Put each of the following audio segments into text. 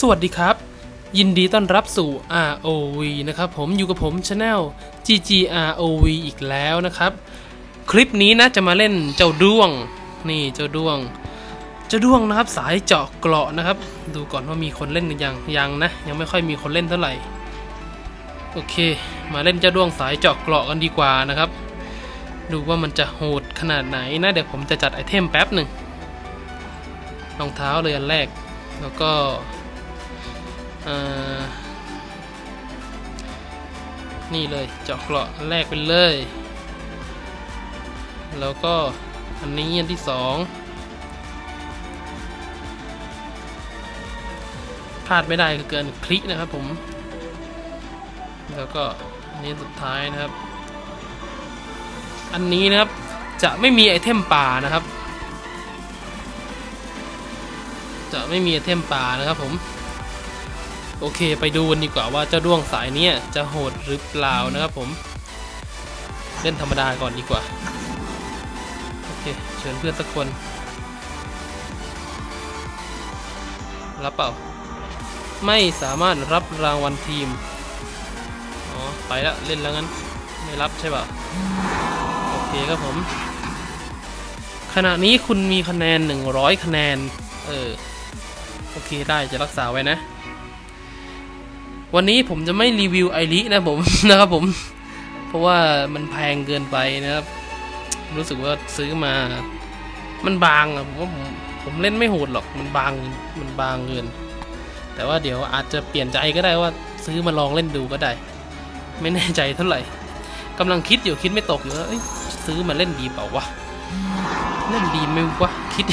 สวัสดีครับ ยินดีต้อนรับสู่ ROV นะครับผมอยู่กับผม Channel GGROV อีกแล้วนะครับ คลิปนี้นะจะมาเล่นเจ้าด้วง นี่เจ้าด้วง เจ้าด้วงนะครับสายเจาะเกราะนะครับ ดูก่อนว่ามีคนเล่นกันยังยังนะ ยังไม่ค่อยมีคนเล่นเท่าไหร่ โอเค มาเล่นเจ้าด้วงสายเจาะเกราะกันดีกว่านะครับ ดูว่ามันจะโหดขนาดไหนนะเดี๋ยวผมจะจัดไอเทมแป๊บหนึ่งรองเท้าเลยอันแรกแล้วก็ เอ่อนี่เลยเจาะเกราะอันแรกไปเลย แล้วก็อันนี้อันที่สองพลาดไม่ได้คือเกินคลิกนะครับผม แล้วก็อันนี้สุดท้ายนะครับ อันนี้นะครับจะไม่มีไอเทมป่านะครับ จะไม่มีไอเทมป่านะครับผม โอเค ไปดูกันดีกว่าว่าเจ้าด้วงสายเนี้ยจะโหดหรือเปล่านะครับผม เล่นธรรมดาก่อนดีกว่า โอเค เชิญเพื่อนสักคน รับเปล่า ไม่สามารถรับรางวัลทีม อ๋อ ไปแล้วเล่นแล้วงั้น ไม่รับใช่เปล่าโอเคครับผม ขณะนี้คุณมีคะแนน 100 คะแนน เออ โอเคได้จะรักษาไว้นะ วันนี้ผมจะไม่รีวิวไอรินะผมนะครับผม เพราะว่ามันแพงเกินไปนะครับ รู้สึกว่าซื้อมา มันบางอะผมว่าผมผมเล่นไม่โหดหรอกมันบางมันบางเกิน แต่ว่าเดี๋ยวอาจจะเปลี่ยนใจก็ได้ว่าซื้อมาลองเล่นดูก็ได้ ไม่แน่ใจเท่าไหร่กำลังคิดอยู่คิดไม่ตกอยู่ว่าเอ้ยซื้อมาเล่นดีเปล่าวะเล่นดีไหมวะคิด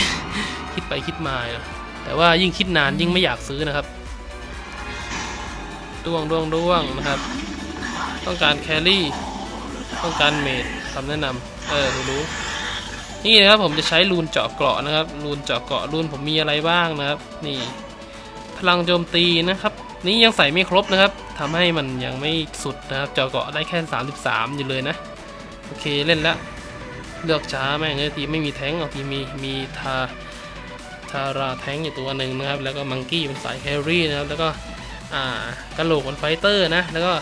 คิดไปคิดมานะแต่ว่ายิ่งคิดนานยิ่งไม่อยากซื้อนะครับ ด้วงด้วงด้วงนะครับ ต้องการแครี่ ต้องการเมดคำแนะนำเออรู้นี่นะครับผมจะใช้รูนเจาะเกราะนะครับรูนเจาะเกราะรูนผมมีอะไรบ้างนะครับ นี่ พลังโจมตีนะครับ นี่ยังใส่ไม่ครบนะครับทำให้มันยังไม่สุดนะครับ เจาะเกราะได้แค่ 33 อยู่เลยนะ โอเคเล่นแล้วเลือกช้าแม่งเลยทีไม่มีแท้งเอาทีมีมีทาทาราแท้งอยู่ตัวหนึ่งนะครับ แล้วก็มังกี้เป็นสายแครี่นะครับแล้วก็ อ่ากระโหลกเป็นไฟเตอร์นะ แล้วก็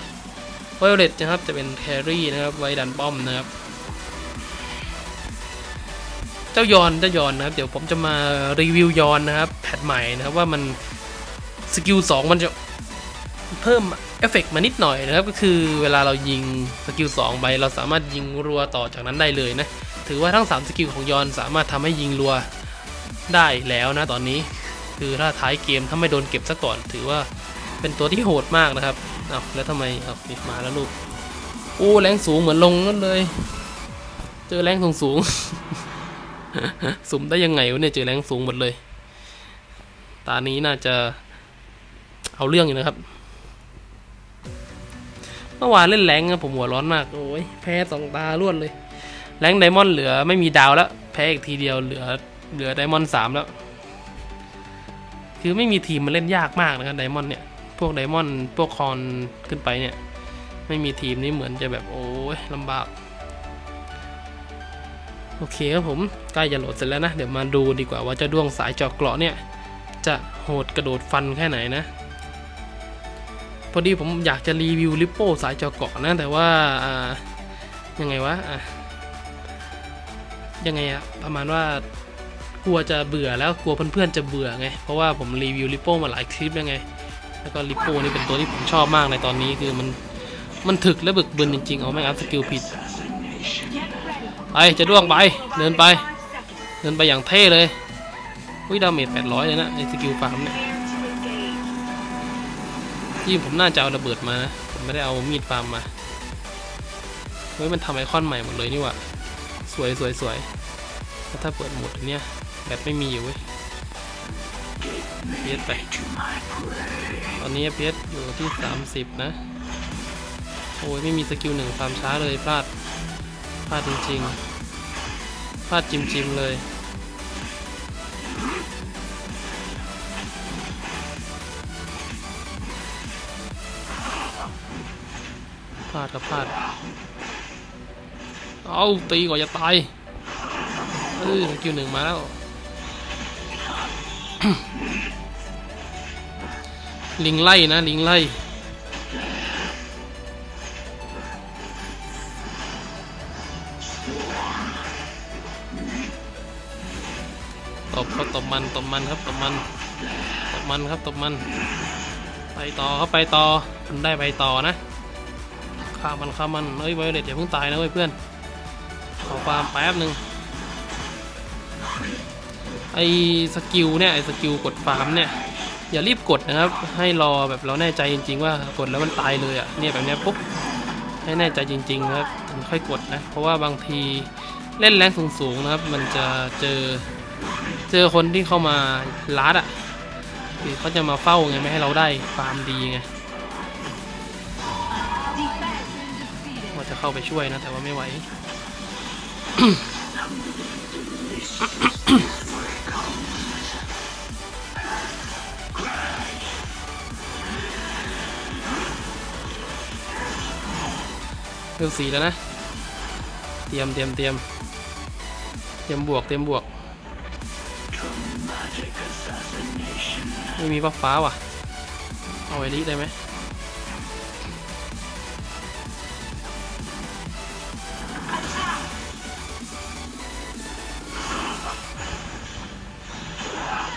ไวโอเลตนะครับจะเป็นแครี่นะครับ ไว้ดันป้อมนะครับ เจ้ายอนเจ้ายอนนะครับ เดี๋ยวผมจะมารีวิวยอนนะครับ แพทใหม่นะครับว่ามันสกิล2มันจะเพิ่มเอฟเฟกต์มานิดหน่อยนะครับ ก็คือเวลาเรายิงสกิล2ไปเราสามารถยิงรัวต่อจากนั้นได้เลยนะ ถือว่าทั้ง 3 สกิลของยอนสามารถทำให้ยิงรัวได้แล้วนะตอนนี้ คือถ้าท้ายเกมถ้าไม่โดนเก็บซะก่อน ถือว่า เป็นตัวที่โหดมากนะครับอ้าแล้วทำไมอ้าวนี่มาแล้วลูกโอ้แรงสูงเหมือนลงนั่นเลย เจอแรงสูงสูงสุ่มได้ยังไงวะเนี่ยเจอแรงสูงหมดเลย ตานี้น่าจะเอาเรื่องอยู่นะครับ เมื่อวานเล่นแรงอะผมหัวร้อนมาก โอ้ยแพ้สองตารวดเลย แรงไดมอนด์เหลือไม่มีดาวแล้ว แพ้อีกทีเดียวเหลือเหลือไดมอนด์สามแล้ว คือไม่มีทีมมาเล่นยากมากนะครับไดมอนด์เนี่ย พวกไดมอนด์พวกคอนขึ้นไปเนี่ย ไม่มีทีมนี่เหมือนจะแบบโอ้ยลำบาก โอเคครับผม ใกล้จะโหลดเสร็จแล้วนะ เดี๋ยวมาดูดีกว่าว่าเจ้าด้วงสายจาะเกราะเนี่ย จะโหดกระโดดฟันแค่ไหนนะ พอดีผมอยากจะรีวิวลิปโป้สายจาะเกราะนะ แต่ว่าอ่ายังไงวะอะยังไงอะประมาณว่ากลัวจะเบื่อแล้วกลัวเพื่อนๆจะเบื่อไง เพราะว่าผมรีวิวลิปโป้มาหลายคลิปแล้วไง แล้วก็ลิปโป้นี่เป็นตัวที่ผมชอบมากในตอนนี้คือมันมันถึกและบึกบึนจริงๆ เอาไม่งอัพสกิลผิด ไปจะด้วงไป เดินไป เดินไปอย่างเท่เลยวิดาเมจ800 เลยนะไอสกิลฟาร์มเนี่ยที่ผมน่าจะเอาระเบิดมานะ ผมไม่ได้เอามีดฟาร์มมา เฮ้ยมันทำไอคอนใหม่หมดเลยนี่ว่าสวยสวยสวยถ้าเปิดหมดเนี้ยแบบไม่มีอยู่เว้ย เพียไป ตอนนี้เพียอยู่ที่ 30 นะ โอ้ยไม่มีสกิลหนึ่งฟามช้าเลยพลาด พลาดจริงๆ พลาดจิมจิมๆเลย พลาดกับพลาด เอาตีก่อนจะตาย เออคิวหนึ่งมาแล้ว ลิงไล่นะลิงไล่ตบเขาตบมันตบมันครับตบมันตบมันครับตบมัน ไปต่อครับไปต่อมันได้ไปต่อนะฆ่ามันฆ่ามันเฮ้ยไวเลตอย่าเพิ่งตายนะเว้ยเพื่อนขอฟามแป๊บหนึ่งไอสกิลเนี่ยไอสกิลกดฟาร์มเนี่ย อย่ารีบกดนะครับ ให้รอแบบเราแน่ใจจริง ๆ ว่ากดแล้วมันตายเลยอะเนี่ยแบบเนี้ยปุ๊บให้แน่ใจจริงๆนะครับถึงค่อยกดนะเพราะว่าบางทีเล่นแรงสูงๆนะครับ มันจะเจอเจอคนที่เข้ามาลัดอะคือเขาจะมาเฝ้าไงไม่ให้เราได้ฟาร์มดีไงว่าจะเข้าไปช่วยนะ แต่ว่าไม่ไหว เรื่องสีแล้วนะ เตรียมเตรียมเตรียมเตรียมบวกเตรียมบวก ไม่มีฟ้าฟ้าว่ะ เอาไว้ลิได้ไหม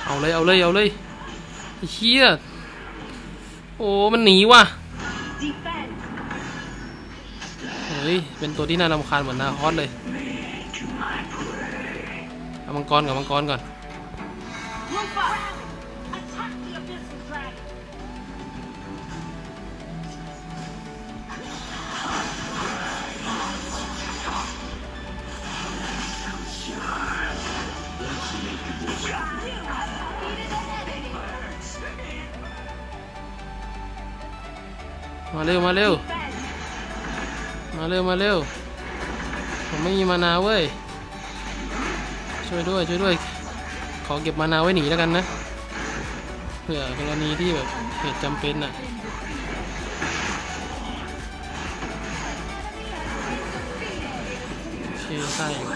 เอาเลย เอาเลย เอาเลยเชี่ยโอ้ มันหนีว่ะ เฮ้ย เป็นตัวที่น่ารำคาญเหมือนนาคอสเลย เอามังกรกับมังกรก่อน มาเร็ว มาเร็ว มาเร็วมาเร็ว ผมไม่มีมานาเว้ย ช่วยด้วยช่วยด้วย ขอเก็บมานาไว้หนีแล้วกันนะ เผื่อกรณีที่แบบเหตุจำเป็นอะโอเคใช่อยู่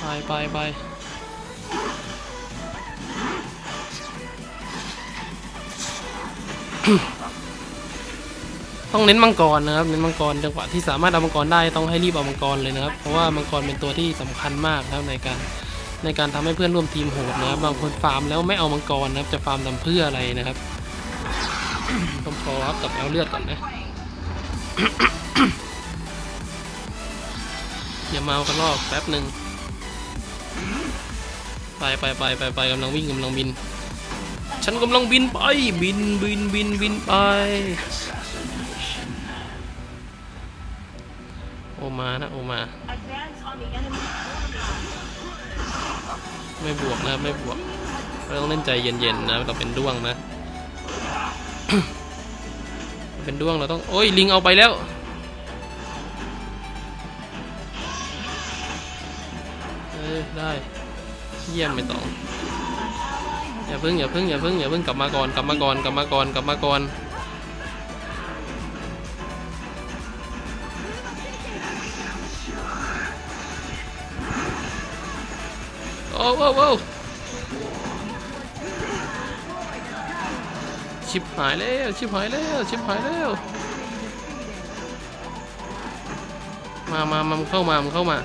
ไปไปไป ต้องเน้นมังกรนะครับเน้นมังกรจังหวะที่สามารถเอามังกรได้ต้องให้รีบเอามังกรเลยนะครับ เพราะว่ามังกรเป็นตัวที่สำคัญมากนะครับในการในการทำให้เพื่อนร่วมทีมโหดนะครับบางคนฟาร์มแล้วไม่เอามังกรนะครับจะฟาร์มทำเพื่ออะไรนะครับต้องพอครับกับเอาเลือดก่อนนะอย่าเอากันรอบแป๊บหนึ่งไปไปไปไปไปกำลังวิ่งกำลังบิน ฉันกำลังบินไปบินบินบินบินไป มานะโอมา Advance on the enemy's border line. ไม่บวกนะไม่บวกเราต้องเล่นใจเย็นๆนะเราเป็นด้วงนะ เป็นด้วงเราต้องโอ้ยลิงเอาไปแล้วเออได้เยี่ยมไม่ต้องอย่าพึ่งอย่าพึ่งอย่าพึ่งอย่าพึ่งกลับมาก่อนกลับมาก่อนกลับมาก่อนกลับมาก่อน้โอ้โอ้ชิบหายแล้วชิบหายแล้วชิบหายแล้วมามามามึงเข้ามามึงเข้ามา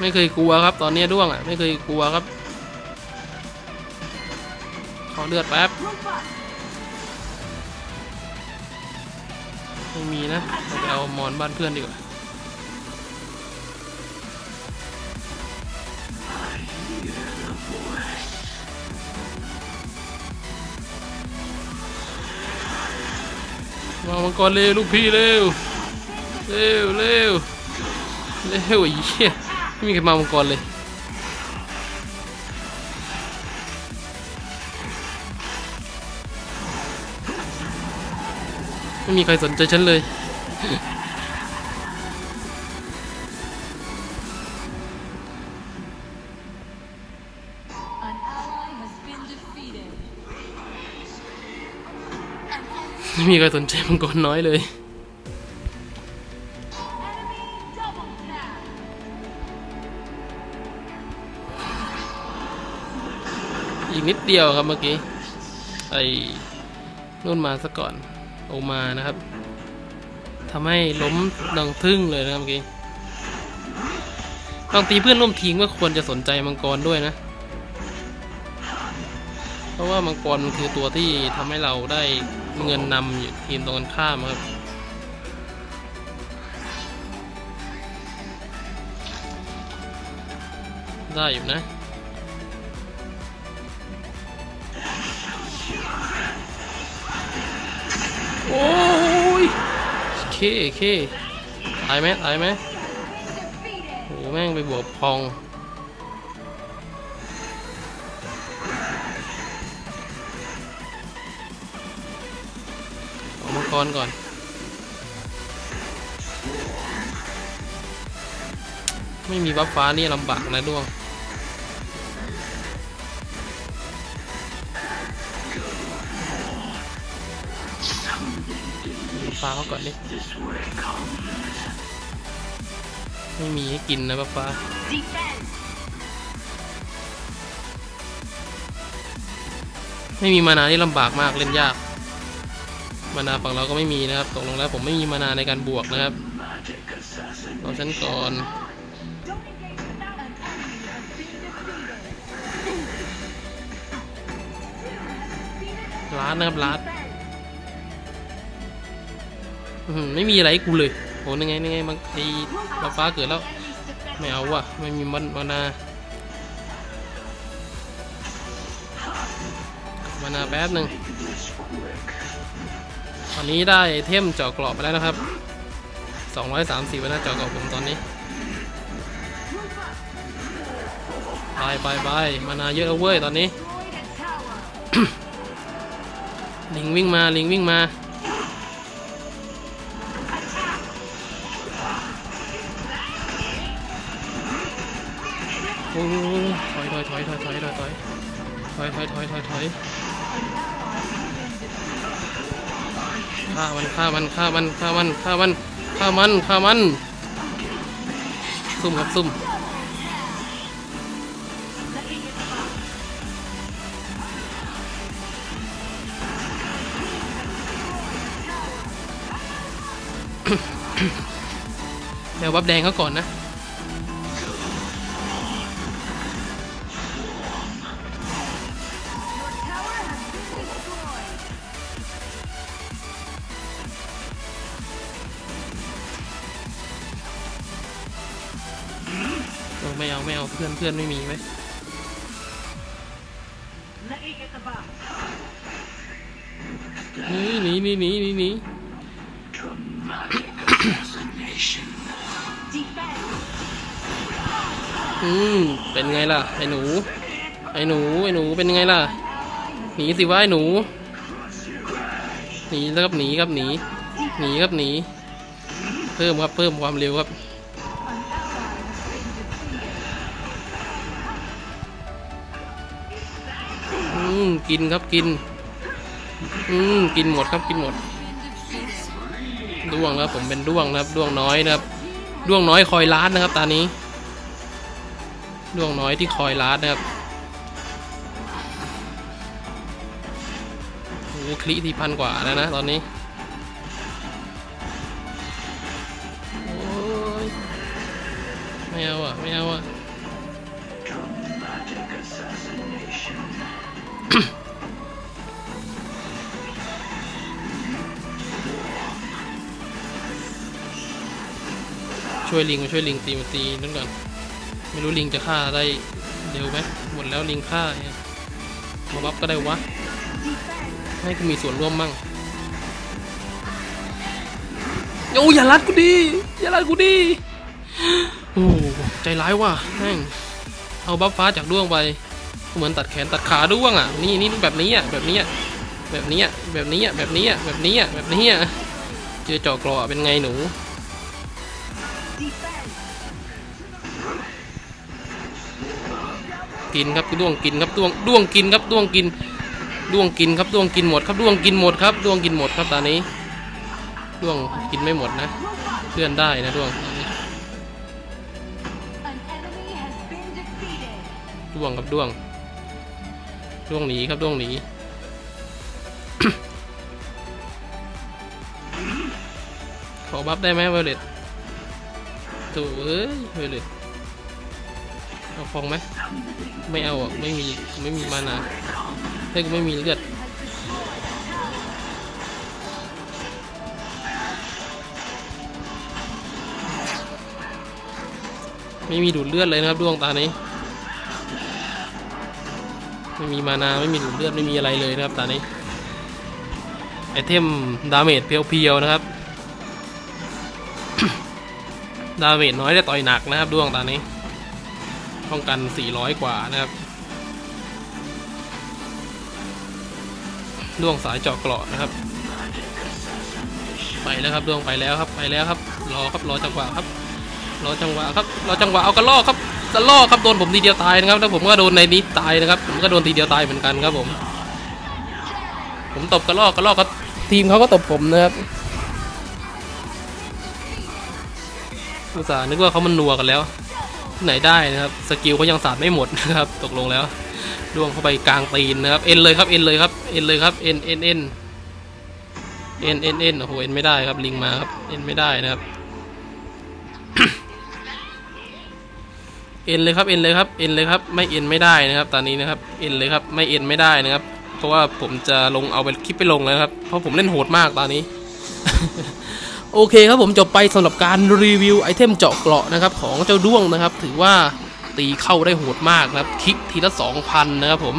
ไม่เคยกลัวครับ ตอนนี้ด้วงอะ ไม่เคยกลัวครับ ขอเลือดแป๊บไม่มีนะเราไปเอามอนบ้านเพื่อนดีกว่า มามังกรเร็วลูกพี่เร็วเร็วเร็วเร็วไอ้เหี้ยไม่มีใครมามังกรเลยไม่มีใครสนใจฉันเลย ม่มีใครสนใจมังกรน้อยเลยอีกนิดเดียวครับเมื่อกี้ ไอ้นู่นมาซะก่อนโอมานะครับทำให้ล้มดังทึ่งเลยนะครับเมื่อกี้บางทีเพื่อนร่วมทีมก็ควรจะสนใจมังกรด้วยนะ เพราะว่ามังกรมันคือตัวที่ทำให้เราได้ เงินนำอยู่ทีมตรงกันข้ามครับได้อยู่นะโอ้ยเคเคตายไหมตายไหมโอ้แม่งไปบวกพอง รก่อน ไม่มีบัฟฟ้านี่ลำบากนะด้วงฟ้าเขาก่อนดิไม่มีให้กินนะป้าฟ้าไม่มีมานาที่ลำบากมากเล่นยาก มานาฝั่งเราก็ไม่มีนะครับตกลงแล้วผมไม่มีมานาในการบวกนะครับเอาฉันก่อน Don't engage without An enemy has been defeated. ร้านนะครับร้านไม่มีอะไรกูเลยโหยังไงยังไงมันไอ้ป้าฟ้าเกิดแล้ว ไม่เอาว่ะไม่มีมันมานามานาแป๊บหนึ่ง อันนี้ได้เทมเจาะกราะไปแล้วนะครับ230ไปนะเจาะกราะผมตอนนี้ไปไปไปมานาเยอะแล้วเว้ยตอนนี้ ลิงวิ่งมาลิงวิ่งมาโอ้ยถอยถอยถอยถอยถอยถอยถอยถอยถอยถอยถอย ฆ่ามันฆ่ามันฆ่ามันฆ่ามันฆ่ามันฆ่ามันฆ่ามัน ซุ่มครับซุ่มเดี๋ยวบับแดงเขาก่อนนะ เออไม่เอาไม่เอาเพื่อนเพื่อนไม่มีไหมหนีหนีหนีหนีหนีหนีอืมเป็นไงล่ะ ไอ้หนู ไอ้หนู ไอ้หนูเป็นไงล่ะ หนีสิวะไอ้หนู หนีแล้วครับหนีครับหนี หนีครับหนี เพิ่มครับเพิ่มความเร็วครับ กินครับกิน อืมกินหมดครับกินหมดด้วงนะครับผมเป็นด้วงนะครับด้วงน้อยนะครับด้วงน้อยคอยล้านนะครับ ตานี้ด้วงน้อยที่คอยล้านนะครับโอ้โหคลิที่พันกว่าแล้วนะตอนนี้โอ้ยไม่เอาอะไม่เอาอะ ช่วยลิงมาช่วยลิงตีมาตีนั่นก่อน ไม่รู้ลิงจะฆ่าได้เร็วไหมหมดแล้วลิงฆ่าเนี่ยมาบัฟก็ได้วะ ให้กูมีส่วนร่วมมั่งโอ้อย่ารัดกูดิอย่ารัดกูดิโอ้ใจร้ายว่ะแม่งเอาบัฟฟ้าจากด้วงไปเหมือนตัดแขนตัดขาด้วงอะนี่นี่แบบนี้อะแบบนี้อะแบบนี้อะแบบนี้อะแบบนี้อะแบบนี้อะแบบนี้อะเจอจาะกรอเป็นไงหนู กินครับด้วงกินครับด้วงด้วงกินครับด้วงกินด้วงกินครับด้วงกินหมดครับด้วงกินหมดครับด้วงกินหมดครับตอนนี้ด้วงกินไม่หมดนะเพื่อนได้นะด้วงด้วงครับด้วงด้วงหนีครับด้วงหนีขอบัฟได้ไหมเวเลต ถูเอ้ยเวเลตเอาฟองไหมไม่เอาอะ ไม่มี ไม่มีมานาเฮ้ยกูไม่มีเลือดไม่มีดูดเลือดเลยนะครับดวงตานี้ ไม่มีมานาไม่มีดูดเลือดไม่มีอะไรเลยนะครับตานี้ไอเทมดาเมจเพียวๆนะครับ ดาเมจน้อยแต่ต่อยหนักนะครับดวงตานี้ป้องกัน 400 กว่านะครับดวงสายเจาะเกราะนะครับ ไปแล้วครับดวงไปแล้วครับไปแล้วครับ รอครับรอจังหวะครับ รอจังหวะครับรอจังหวะเอากระลอกครับกระลอกครับโดนผมทีเดียวตายนะครับแล้วผมก็โดนในนี้ตายนะครับผมก็โดนทีเดียวตายเหมือนกันครับผม ผมตบกระลอกกระลอกก็ทีมเขาก็ตบผมนะครับ อุตส่าห์นึกว่าเขามันนัวกันแล้วที่ไหนได้นะครับ สกิลเขายังสาดไม่หมดนะครับ ตกลงแล้วล่วงเข้าไปกลางตีนนะครับ เอ็นเลยครับ เอ็นเลยครับ เอ็นเลยครับ เอ็นเอ็นเอ็นเอ็นเอ็นเอ็นโอ้โห เอ็นไม่ได้ครับ ลิงมาครับ เอ็นไม่ได้นะครับ เอ็นเลยครับ เอ็นเลยครับ เอ็นเลยครับ ไม่เอ็นไม่ได้นะครับ ตอนนี้นะครับ เอ็นเลยครับ ไม่เอ็นไม่ได้นะครับ เพราะว่าผมจะลงเอาไปคลิปไปลงแล้วครับ เพราะผมเล่นโหดมากตอนนี้ โอเคครับผมจบไปสำหรับการรีวิวไอเทมเจาะเกราะนะครับของเจ้าด้วงนะครับ ถือว่าตีเข้าได้โหดมากนะครับคลิกทีละ 2,000 นะครับผม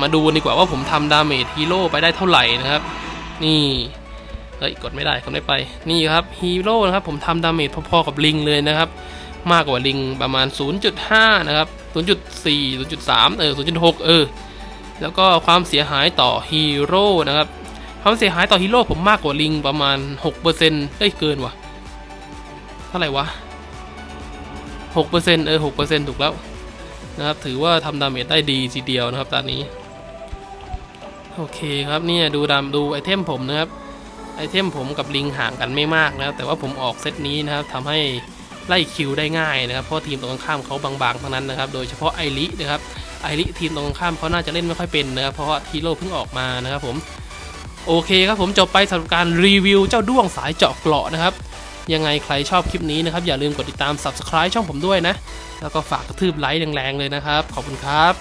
มาดูดีกว่าว่าผมทำดาเมจฮีโร่ไปได้เท่าไหร่นะครับ นี่เฮ้ยกดไม่ได้กดไม่ไป นี่ครับฮีโร่นะครับผมทำดาเมจพอๆกับลิงเลยนะครับ มากกว่าลิงประมาณ 0.5 นะครับ 0.4 0.3 เออ 0.6 เออ แล้วก็ความเสียหายต่อฮีโร่นะครับ ความเสียหายต่อฮีโร่ผมมากกว่าลิงประมาณ 6%เอ้ยเกินว่ะ เท่าไหร่วะ6%เออ6%ถูกแล้วนะครับ ถือว่าทำดาเมจได้ดีทีเดียวนะครับตอนนี้ โอเคครับเนี่ยดูดามดูไอเทมผมนะครับ ไอเทมผมกับลิงห่างกันไม่มากนะครับ แต่ว่าผมออกเซตนี้นะครับทำให้ไล่คิวได้ง่ายนะครับ เพราะทีมตรงข้ามเขาบางๆทั้งนั้นนะครับ โดยเฉพาะไอรินะครับไอริทีมตรงข้ามเขาน่าจะเล่นไม่ค่อยเป็นนะครับ เพราะว่าฮีโร่เพิ่งออกมานะครับผม โอเคครับผมจบไปสำหรับการรีวิวเจ้าด้วงสายเจาะเกราะนะครับ ยังไงใครชอบคลิปนี้นะครับ อย่าลืมกดติดตาม Subscribe ช่องผมด้วยนะ แล้วก็ฝากกระทืบไลค์แรงๆเลยนะครับ ขอบคุณครับ